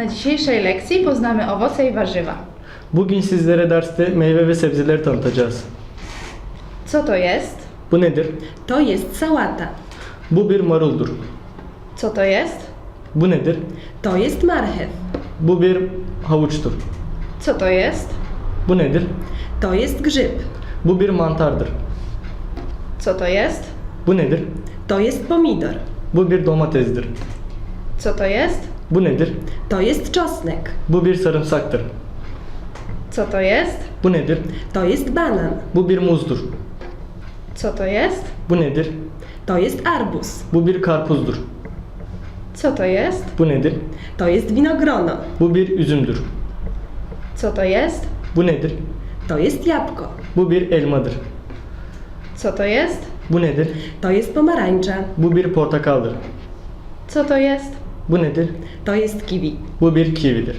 Na dzisiejszej lekcji poznamy owoce i warzywa. Bugün sizlere derste meyve ve sebzeleri tanıtacağız. Co to jest? Bu nedir? To jest sałata. Bu bir maruldur. Co to jest? Bu nedir? To jest marchew. Bu bir havuçtur. Co to jest? Bu nedir? To jest grzyb. Bu bir mantardır. Co to jest? Bu nedir? To jest pomidor. Bu bir domatesdir. Co to jest? Bu nedir? To jest czosnek. Bu bir sarımsaktır. Co to jest? Bu nedir? To jest banan. Bu bir muzdur. Co to jest? Bu nedir? To jest arbuz. Bu bir karpuzdur. Co to jest? Bu nedir? To jest winogrono. Bu bir üzümdür. Co to jest? Bu nedir? To jest jabłko. Bu bir elmadır. Co to jest? Bu nedir? To jest pomarańcza. Bu bir portakaldır. Co to jest? Bu nedir? To jest kiwi. Bu bir kividir.